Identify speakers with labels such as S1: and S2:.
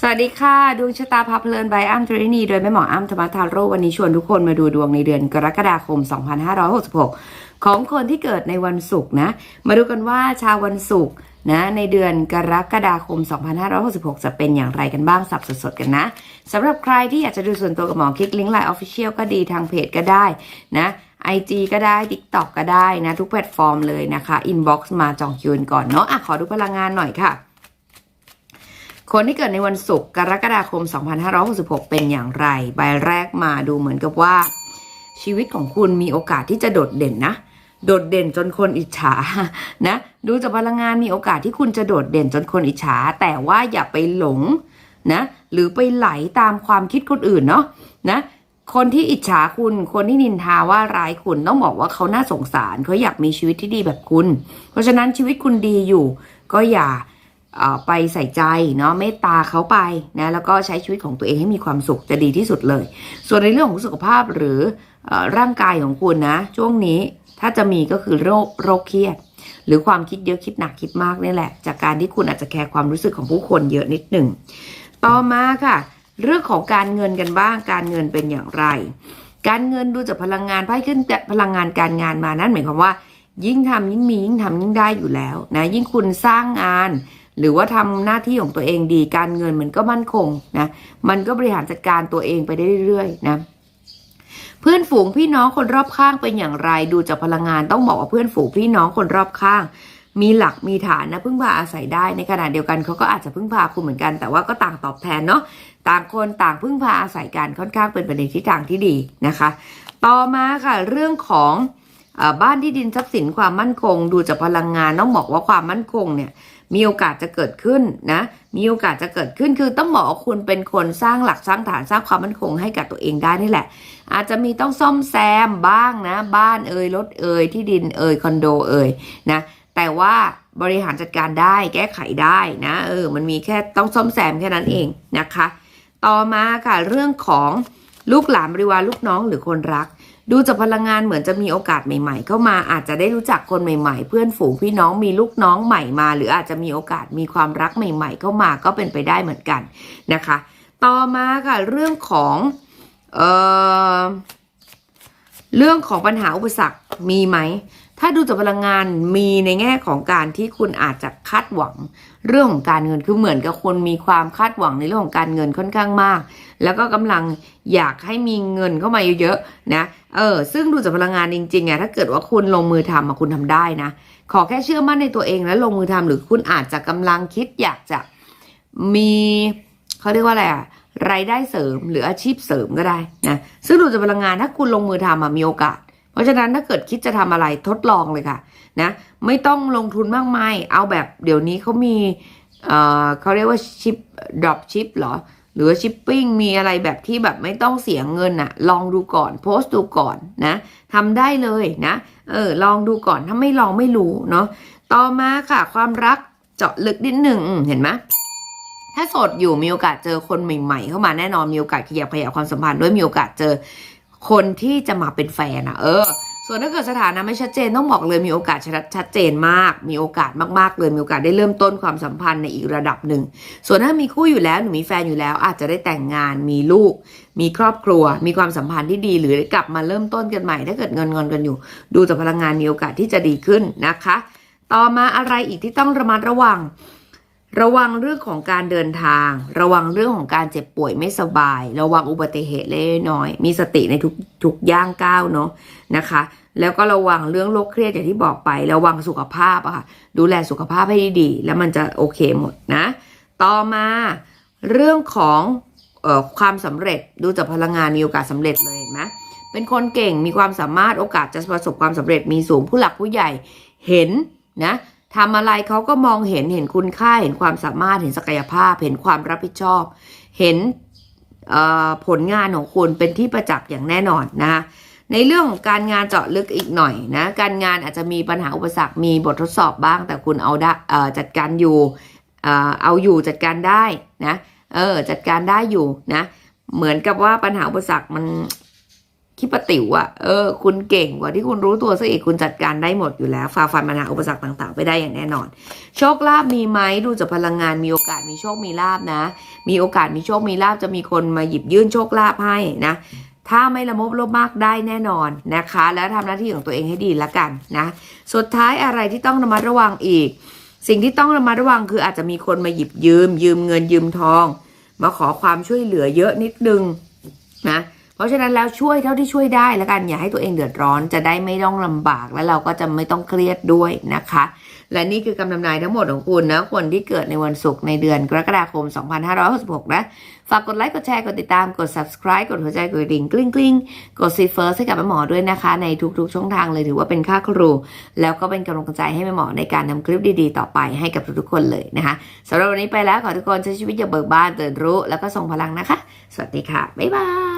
S1: สวัสดีค่ะ ดวงชะตาพาเพลินใบอ้ำทรินี โดยแม่หมออ้ำธรรมทาโร่วันนี้ชวนทุกคนมาดูดวงในเดือนกรกฎาคม 2566 ของคนที่เกิดในวันศุกร์นะ มาดูกันว่าชาววันศุกร์นะในเดือนกรกฎาคม 2566 จะเป็นอย่างไรกันบ้างสับสดๆกันนะสำหรับใครที่อยากจะดูส่วนตัวกับหมอคลิกลิงก์ไลน์ออฟฟิเชียลก็ดีทางเพจก็ได้นะ IG ก็ได้ TikTok ก็ได้นะ ทุกแพลตฟอร์มเลยนะคะ inbox มาจองคิวก่อนเนาะอะขอดูพลังงานหน่อยค่ะ คนที่เกิดในวันศุกร์กรกฎาคม 2566 เป็นอย่างไร ใบแรกมาดูเหมือนกับว่า ชีวิตของคุณมีโอกาสที่จะโดดเด่นนะ โดดเด่นจนคนอิจฉานะ ดูจากพลังงานมีโอกาสที่คุณจะโดดเด่นจนคนอิจฉา แต่ว่าอย่าไปหลงนะหรือไปไหลตามความคิดคนอื่นเนาะนะคนที่อิจฉาคุณคนที่นินทาว่าร้ายคุณต้องบอกว่าเขาน่าสงสารเขาอยากมีชีวิตที่ดีแบบคุณ เพราะฉะนั้นชีวิตคุณดีอยู่ ก็อย่า ไปใส่ใจเนาะเมตตาเขาไปนะแล้วก็ใช้ชีวิตของตัวเองให้มีความสุขจะดีที่สุดเลย ส่วนในเรื่องของสุขภาพหรือร่างกายของคุณนะ ช่วงนี้ถ้าจะมีก็คือโรคโรคเครียด หรือความคิดเยอะคิดหนักคิดมากนี่แหละ จากการที่คุณอาจจะแคร์ความรู้สึกของผู้คนเยอะนิดหนึ่งต่อมาค่ะ เรื่องของการเงินกันบ้างการเงินเป็นอย่างไร การเงินดูจากพลังงานไพ่ขึ้นแต่พลังงานการงานมานั่นหมายความว่า ยิ่งทำยิ่งมียิ่งทำยิ่งได้อยู่แล้วนะยิ่งคุณสร้างงาน หรือว่าทำหน้าที่ของตัวเองดีการเงินมันก็มั่นคงนะมันก็บริหารจัดการตัวเองไปได้เรื่อยๆนะเพื่อนฝูงพี่น้องคนรอบข้างเป็นอย่างไรดูจากพลังงานต้องบอกว่าเพื่อนฝูงพี่น้องคนรอบข้าง มีหลักมีฐานนะพึ่งพาอาศัยได้ในขณะเดียวกันเขาก็อาจจะพึ่งพาคุณเหมือนกัน แต่ว่าก็ต่างตอบแทนเนาะต่างคนต่างพึ่งพาอาศัยกันค่อนข้างเป็นไปในทิศทางที่ดีนะคะ ต่อมาค่ะเรื่องของ บ้านที่ดินทรัพย์สินความมั่นคง ดูจากพลังงานต้องบอกว่าความมั่นคงเนี่ยมีโอกาสจะเกิดขึ้นนะมีโอกาสจะเกิดขึ้นคือต้องบอกว่าคุณเป็นคนสร้างหลักสร้างฐานสร้างความมั่นคงให้กับตัวเองได้นี่แหละ อาจจะมีต้องซ่อมแซมบ้างนะ บ้านเอ่ยรถเอ่ยที่ดินเอ่ยคอนโดเอ่ยนะแต่ว่าบริหารจัดการได้แก้ไขได้นะเออมันมีแค่ต้องซ่อมแซมแค่นั้นเองนะคะ ต่อมาค่ะเรื่องของลูกหลานบริวารลูกน้องหรือคนรัก ดูจากพลังงานเหมือนจะมีโอกาสใหม่ ๆ เข้ามาอาจจะได้รู้จักคนใหม่ ๆ เพื่อนฝูงพี่น้องมีลูกน้องใหม่มา หรืออาจจะมีโอกาสมีความรักใหม่ ๆ เข้ามาก็เป็นไปได้เหมือนกันนะคะ ต่อมาค่ะเรื่องของเอ่อเรื่องของปัญหาอุปสรรคมีไหม ถ้าดูจากพลังงานมีในแง่ของการที่คุณอาจจะคาดหวังเรื่องของการเงินคือเหมือนกับคนมีความคาดหวังในเรื่องของการเงินค่อนข้างมาก แล้วก็กำลังอยากให้มีเงินเข้ามาเยอะๆนะเออซึ่งดูจากพลังงานจริงๆอะถ้าเกิดว่าคุณลงมือทำอะคุณทำได้นะขอแค่เชื่อมั่นในตัวเองแล้วลงมือทำหรือคุณอาจจะกำลังคิดอยากจะมีเขาเรียกว่าอะไรอะรายได้เสริมหรืออาชีพเสริมก็ได้นะซึ่งดูจากพลังงานถ้าคุณลงมือทำอะมีโอกาส ราะฉะนั้นถ้าเกิดคิดจะทำอะไรทดลองเลยค่ะนะไม่ต้องลงทุนมากมาย เอาแบบเดี๋ยวนี้เขามีเอ่อเขาเรียกว่าชิปดรอปชิปหรอ หรือว่าชิปปิ้งมีอะไรแบบที่แบบไม่ต้องเสียเงินอะลองดูก่อนโพสต์ดูก่อนนะทำได้เลยนะเออลองดูก่อนถ้าไม่ลองไม่รู้เนาะต่อมาค่ะ ความรักเจาะลึกนิดหนึ่งเห็นไหมถ้าโสดอยู่มีโอกาสเจอคนใหม่ ๆ เข้ามาแน่นอนมีโอกาสขยับขยายความสัมพันธ์ด้วยมีโอกาสเจอ คนที่จะมาเป็นแฟนอะเออ ส่วนถ้าเกิดสถานะไม่ชัดเจนต้องบอกเลยมีโอกาสชัดชัดเจนมาก มีโอกาสมากๆเลยมีโอกาสได้เริ่มต้นความสัมพันธ์ในอีกระดับหนึ่ง ส่วนถ้ามีคู่อยู่แล้วหรือมีแฟนอยู่แล้ว อาจจะได้แต่งงานมีลูก มีครอบครัว มีความสัมพันธ์ที่ดีหรือกลับมาเริ่มต้นกันใหม่ ถ้าเกิดเงินเงินกันอยู่ ดูจากพลังงานมีโอกาสที่จะดีขึ้นนะคะ ต่อมาอะไรอีกที่ต้องระมัดระวัง ระวังเรื่องของการเดินทาง ระวังเรื่องของการเจ็บป่วยไม่สบาย ระวังอุบัติเหตุเล็กน้อย มีสติในทุกทุกย่างก้าวเนาะนะคะ แล้วก็ระวังเรื่องโรคเครียดอย่างที่บอกไป ระวังสุขภาพอะค่ะ ดูแลสุขภาพให้ดีๆ แล้วมันจะโอเคหมดนะ ต่อมาเรื่องของออความสำเร็จ ดูจากพลังงานมีโอกาสสำเร็จเลยเห็นไหมเป็นคนเก่ง มีความสามารถ โอกาสจะประสบความสำเร็จมีสูง ผู้หลักผู้ใหญ่เห็นนะ ทำอะไรเขาก็มองเห็นเห็นคุณค่าเห็นความสามารถเห็นศักยภาพ เห็นความรับผิดชอบ เห็นผลงานของคุณเป็นที่ประจักษ์อย่างแน่นอนนะคะในเรื่องของการงานเจาะลึกอีกหน่อยนะการงานอาจจะมีปัญหาอุปสรรคมีบททดสอบบ้าง แต่คุณเอาได้จัดการอยู่เอาอยู่จัดการได้นะเออจัดการได้อยู่นะเหมือนกับว่าปัญหาอุปสรรคมัน คิดปติ๋วอะเออ คุณเก่งกว่าที่คุณรู้ตัวซะอีกคุณจัดการได้หมดอยู่แล้วฝ่าฟันปัญหาอุปสรรคต่างๆ ไปได้อย่างแน่นอน โชคลาภมีไหมดูจากพลังงานมีโอกาสมีโชคมีลาภนะ มีโอกาสมีโชคมีลาภจะมีคนมาหยิบยื่นโชคลาภให้นะ ถ้าไม่ละมบลภมากได้แน่นอนนะคะ แล้วทำหน้าที่ของตัวเองให้ดีละกันนะ สุดท้ายอะไรที่ต้องระมัดระวังอีก สิ่งที่ต้องระมัดระวังคืออาจจะมีคนมาหยิบยืม ยืมเงินยืมทอง มาขอความช่วยเหลือเยอะนิดนึงนะ เพราะฉะนั้นแล้วช่วยเท่าที่ช่วยได้แล้วกันอย่าให้ตัวเองเดือดร้อนจะได้ไม่ต้องลำบากและเราก็จะไม่ต้องเครียดด้วยนะคะ และนี่คือคำนำนายทั้งหมดของคุณนะคนที่เกิดในวันศุกร์ในเดือนกรกฎาคม 2566 นะฝากกดไลค์ กดแชร์ กดติดตาม กด subscribe กดหัวใจ กดดิ่งกลิ้งกลิ้งกดซีเฟิร์สให้กับแม่หมอด้วยนะคะ ในทุกๆ ช่องทางเลยถือว่าเป็นค่าครู แล้วก็เป็นกำลังใจให้แม่หมอในการนำคลิปดีๆ ต่อไปให้กับทุกๆ คนเลยนะคะสำหรับวันนี้ไปแล้วขอทุกคนใช้ชีวิตอย่าเบิกบานตื่นรู้ แล้วก็ส่งพลังนะคะ สวัสดีค่ะ บ๊ายบาย